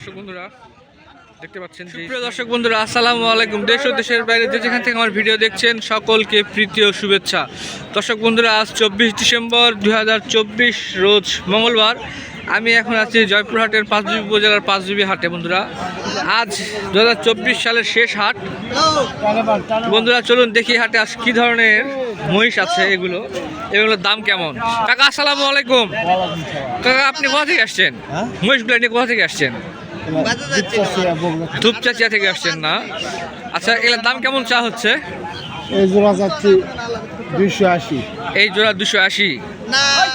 দর্শক বন্ধুরা দেখতে পাচ্ছেন প্রিয় দর্শক বন্ধুরা আসসালামু আলাইকুম। দেশ ও দেশের বাইরে যে যেখান থেকে আমার ভিডিও দেখছেন সকলকে প্রীতি ও শুভেচ্ছা। দর্শক বন্ধুরা আজ চব্বিশ ডিসেম্বর দুই রোজ মঙ্গলবার। আমি এখন আছি জয়পুরহাটের পাঁচজুবি উপজেলার পাঁচজুবি হাটে বন্ধুরা। আজ দু সালের শেষ হাট। বন্ধুরা চলুন দেখি হাটে আজ কী ধরনের মহিষ আছে এগুলো এগুলোর দাম কেমন? কাকা আসসালামু আলাইকুম। কাকা আপনি কোথা থেকে আসছেন? হ্যাঁ? মহিষগুলো নিয়ে কোথা থেকে আসছেন? ধূপচাচিয়া থেকে আসছেন না। আচ্ছা এগুলোর দাম কেমন চা হচ্ছে? এই জোড়া যাচ্ছি দুইশো আশি। এই জোড়া দুশো আশি।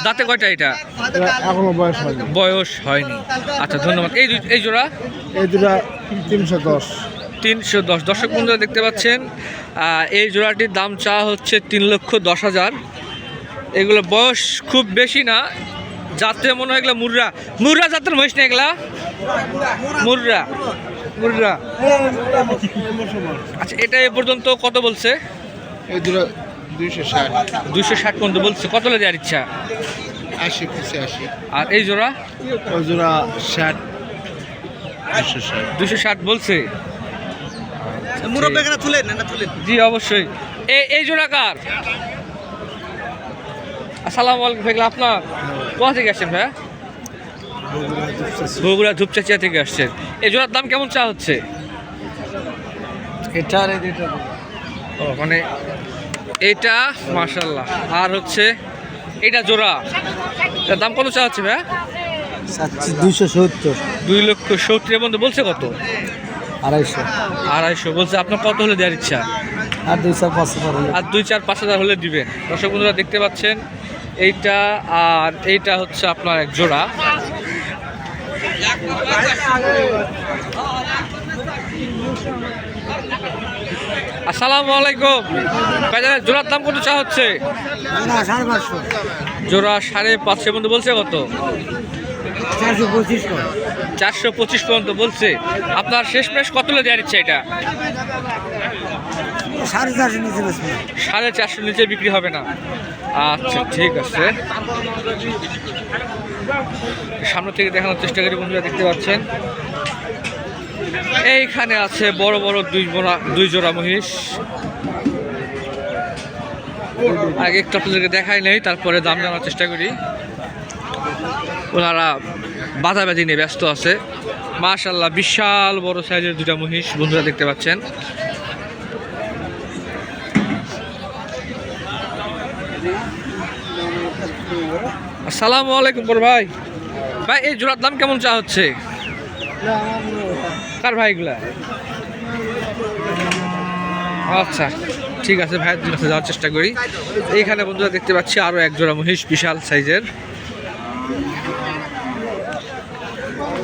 দাঁতে কয়টা এটা? এখনও বয়স হয়নি। বয়স হয়নি। আচ্ছা ধন্যবাদ। এই এই জোড়া? এই জোড়া তিনশো দশ। তিনশো দশ। দর্শক বন্ধুরা দেখতে পাচ্ছেন এই জোড়াটির দাম চা হচ্ছে তিন লক্ষ দশ হাজার। এগুলো বয়স খুব বেশি না যাতে মনে হয় এগুলো মুর্রা। মুর্রা জাতের মহিষ না এগুলা? মুর্রা। মুর্রা। আচ্ছা এটা এ পর্যন্ত কত বলছে? এই জোড়া দুইশো ষাট। দুশো ষাট পর্যন্ত বলছে। কত হলে দেওয়ার ইচ্ছা? আশি আর এই জোড়া? ওই জোড়া ষাট দুশো ষাট। দুশো ষাট বলছে। মুরব্বী এখানে তুলেন না তুলেন জি অবশ্যই। এই এই জোড়া কার? আসসালামু আলাইকুম ভাইগুলো আপনার? কোথা থেকে আসছেন ভাইয়া? বগুড়া ধূপচাচিয়া থেকে আসছেন। এই জোড়ার দাম কেমন চা হচ্ছে? এটা আর এটা ও মানে এইটা মার্শাল্লাহ আর হচ্ছে এটা জোড়া। এটার দাম কত চা হচ্ছে ভাইয়া? দুইশো সত্তর। দুই লক্ষ সত্তরের মধ্যে বলছে কত? আড়াইশো। আড়াইশো। বলছে আপনার কত হলে দেওয়ার ইচ্ছা? আর দুই চার পাঁচশো পরে আর দুই চার পাঁচ হাজার হলে দিবেন। দর্শক বন্ধুরা দেখতে পাচ্ছেন এইটা আর এইটা হচ্ছে আপনার এক জোড়া। আসসালামু আলাইকুম। বাজারে জোড়ার দাম কত চা হচ্ছে? জোড়া সাড়ে পাঁচশো। পর্যন্ত বলছে কত? চারশো পঁচিশ চারশো পঁচিশ পর্যন্ত বলছে। আপনার শেষ মেশ কত দেওয়ার ইচ্ছা এটা? সাড়ে চারশো নিচে বিক্রি হবে না। আচ্ছা ঠিক আছে। সামনে থেকে দেখানোর চেষ্টা করি, বন্ধুরা, দেখতে পাচ্ছেন। এইখানে আছে বড় বড় দুই জোড়া দুই জোড়া মহিষ। আগে একটু আপনাদেরকে দেখাই নেই, তারপরে দাম জানার চেষ্টা করি। ওনারা বাধাবাধি নিয়ে ব্যস্ত আছে। মাশাল্লাহ বিশাল বড় সাইজের দুটা মহিষ, বন্ধুরা, দেখতে পাচ্ছেন। আসসালামু আলাইকুম বড় ভাই। ভাই এই জোড়ার দাম কেমন চা হচ্ছে? কার ভাইগুলা আচ্ছা ঠিক আছে ভাইয়ের কাছে যাওয়ার চেষ্টা করি। এইখানে বন্ধুরা দেখতে পাচ্ছি আরও এক জোড়া মহিষ বিশাল সাইজের।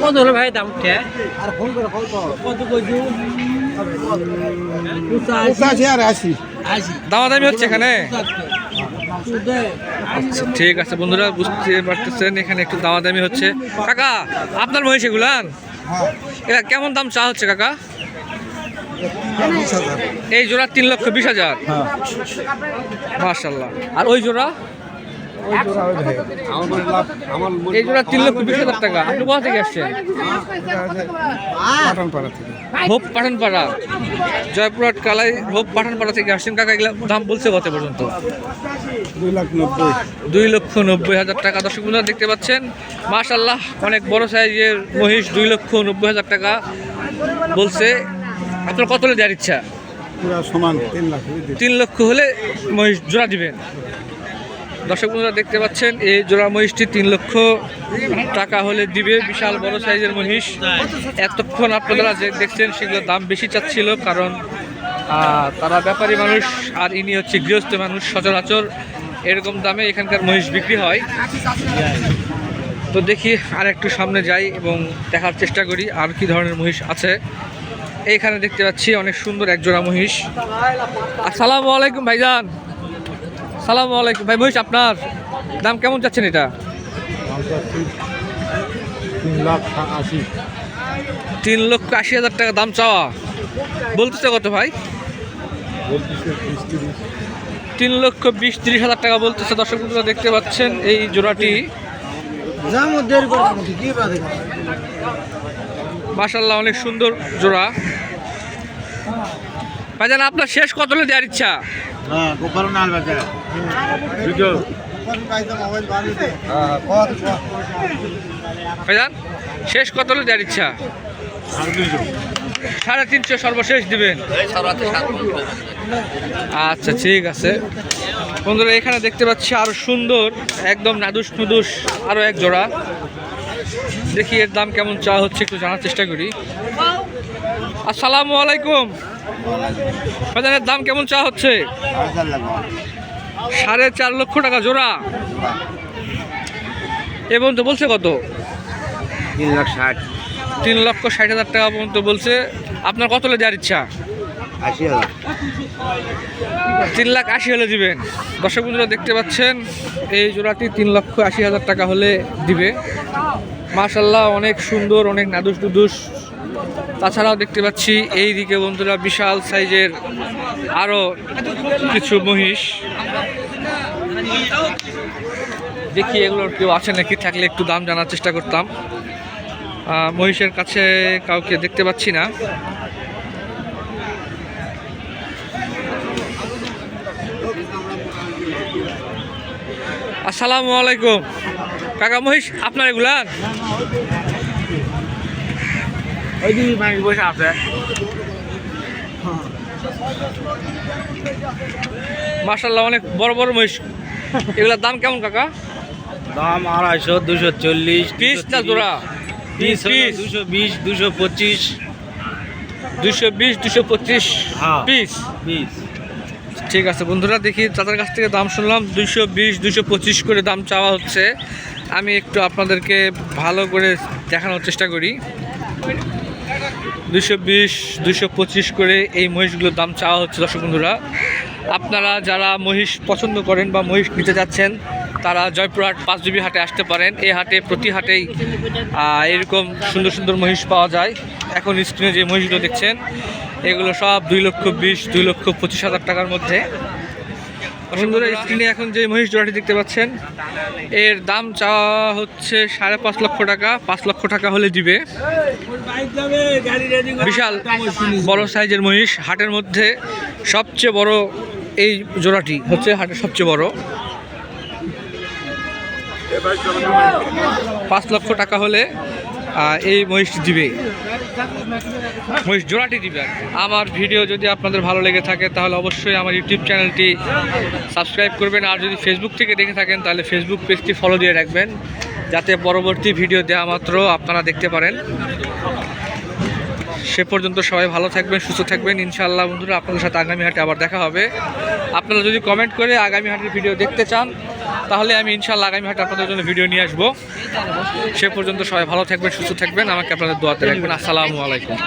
কত হলো ভাই দামটা? আর ফোন করে কত কইছু? আশি। দামাদামি হচ্ছে এখানে? আচ্ছা ঠিক আছে বন্ধুরা বুঝতে পারতেছেন এখানে একটু দামাদামি হচ্ছে কাকা আপনার মহিষ এগুলান হ্যাঁ এটা কেমন দাম চা হচ্ছে কাকা এই জোড়া তিন লক্ষ বিশ হাজার হ্যাঁ মার্শাল্লাহ আর ওই জোড়া এই জোড়া তিন লক্ষ বিশ হাজার টাকা আপনি কোথা থেকে আসছেন হোপ পাঠানপাড়া জয়পুরহাট কালাই হোপ পাঠানপাড়া থেকে আসছেন কাকা এগুলা দাম বলছে কত পর্যন্ত? দুই লাখ নব্বই দুই লক্ষ নব্বই হাজার টাকা। দর্শক বন্ধুরা দেখতে পাচ্ছেন মাশাল্লাহ অনেক বড় সাইজের মহিষ দুই লক্ষ নব্বই হাজার টাকা বলছে। আপনার কত দেওয়ার ইচ্ছা? সমান তিন লাখ। তিন লক্ষ হলে মহিষ জোড়া দিবেন। দর্শক বন্ধুরা দেখতে পাচ্ছেন, এই জোড়া মহিষটি তিন লক্ষ টাকা হলে দিবে, বিশাল বড় সাইজের মহিষ। এতক্ষণ আপনারা যে দেখছেন, সেগুলোর দাম বেশি চাচ্ছিল কারণ তারা ব্যাপারী মানুষ আর ইনি হচ্ছে গৃহস্থ মানুষ সচরাচর। এরকম দামে এখানকার মহিষ বিক্রি হয়। তো দেখি আর একটু সামনে যাই এবং দেখার চেষ্টা করি আর কি ধরনের মহিষ আছে। এইখানে দেখতে পাচ্ছি অনেক সুন্দর এক জোড়া মহিষ। আসসালামু আলাইকুম ভাইজান। সালামু আলাইকুম। ভাই মহিষ আপনার দাম কেমন যাচ্ছেন এটা? তিন লক্ষ আশি হাজার টাকা দাম চাওয়া। বলতেছে কত ভাই? তিন লক্ষ বিশ তিরিশ হাজার টাকা বলতেছে। দর্শক বন্ধুরা দেখতে পাচ্ছেন এই জোড়াটি। মাশাল্লাহ অনেক সুন্দর জোড়া। ভাইজান আপনার শেষ কত দেওয়ার ইচ্ছা? দুটো হ্যাঁ শেষ কত হলে দেওয়ার ইচ্ছা? সাড়ে তিনশো সর্বশেষ দিবেন। আচ্ছা ঠিক আছে। বন্ধুরা, এখানে দেখতে পাচ্ছি আরও সুন্দর, একদম নাদুস নুদুস, আরও এক জোড়া। দেখি এর দাম কেমন চা হচ্ছে, একটু জানার চেষ্টা করি। আসসালামু আলাইকুম। বাজারের দাম কেমন চা হচ্ছে? সাড়ে চার লক্ষ টাকা জোড়া। এবং তো বলছে কত? তিন লাখ ষাট। তিন লক্ষ ষাট হাজার টাকা পর্যন্ত বলছে। আপনার কত হলে দেওয়ার ইচ্ছা? আশি হাজার। তিন লাখ আশি হলে দিবেন। দর্শক বন্ধুরা দেখতে পাচ্ছেন এই জোড়াটি তিন লক্ষ আশি হাজার টাকা হলে দিবে। মাশাল্লাহ অনেক সুন্দর অনেক নাদুস দুদুস তাছাড়াও দেখতে পাচ্ছি এই দিকে বন্ধুরা বিশাল সাইজের আরও কিছু মহিষ। দেখি এগুলোর কেউ আছে নাকি, থাকলে একটু দাম জানার চেষ্টা করতাম। মহিষের কাছে কাউকে দেখতে পাচ্ছি না। আসসালামু আলাইকুম। কাকা মহিষ, আপনার এগুলান ওই দিদি মাইক বসে আছে। মার্শাল্লাহ অনেক বড় বড় মহিষ। এগুলার দাম কেমন কাকা? দাম আড়াইশো দুশো চল্লিশ পিস না জোড়া? Piece piece. দুশো বিশ দুশো পঁচিশ। দুশো বিশ দুশো পঁচিশ হ্যাঁ। পিস। পিস। ঠিক আছে বন্ধুরা দেখি তাদের কাছ থেকে দাম শুনলাম। দুইশো বিশ দুশো পঁচিশ করে দাম চাওয়া হচ্ছে। আমি একটু আপনাদেরকে ভালো করে দেখানোর চেষ্টা করি। দুশো বিশ দুশো পঁচিশ করে এই মহিষগুলোর দাম চাওয়া হচ্ছে দর্শক বন্ধুরা। আপনারা যারা মহিষ পছন্দ করেন বা মহিষ নিতে যাচ্ছেন, তারা জয়পুরহাট পাঁচজুবি হাটে আসতে পারেন। এই হাটে, প্রতি হাটেই এরকম সুন্দর সুন্দর মহিষ পাওয়া যায়। এখন স্ক্রিনে যে মহিষগুলো দেখছেন, এগুলো সব দুই লক্ষ বিশ, দুই লক্ষ পঁচিশ হাজার টাকার মধ্যে। বন্ধুরা স্ক্রিনে এখন যে মহিষ জোড়াটি দেখতে পাচ্ছেন, এর দাম চাওয়া হচ্ছে সাড়ে পাঁচ লক্ষ টাকা, পাঁচ লক্ষ টাকা হলে দিবে। বিশাল বড় সাইজের মহিষ, হাটের মধ্যে সবচেয়ে বড় এই জোড়াটি হচ্ছে হাটের সবচেয়ে বড়। পাঁচ লক্ষ টাকা হলে এই মহিষ দিবে মহিষ জোড়াটি দিবে আমার ভিডিও যদি আপনাদের ভালো লেগে থাকে, তাহলে অবশ্যই আমার ইউটিউব চ্যানেলটি সাবস্ক্রাইব করবেন। আর যদি ফেসবুক থেকে দেখে থাকেন, তাহলে ফেসবুক পেজটি ফলো দিয়ে রাখবেন, যাতে পরবর্তী ভিডিও দেওয়া মাত্র আপনারা দেখতে পারেন। সে পর্যন্ত সবাই ভালো থাকবেন, সুস্থ থাকবেন। ইনশাআল্লাহ বন্ধুরা, আপনাদের সাথে আগামী হাটে আবার দেখা হবে। আপনারা যদি কমেন্ট করে আগামী হাটের ভিডিও দেখতে চান তাহলে আমি ইনশাল্লাহ আগামী হাটে আপনাদের জন্য ভিডিও নিয়ে আসব। সে পর্যন্ত সবাই ভালো থাকবেন, সুস্থ থাকবেন। আমাকে আপনাদের দোয়াতে রাখবেন আসসালামু আলাইকুম।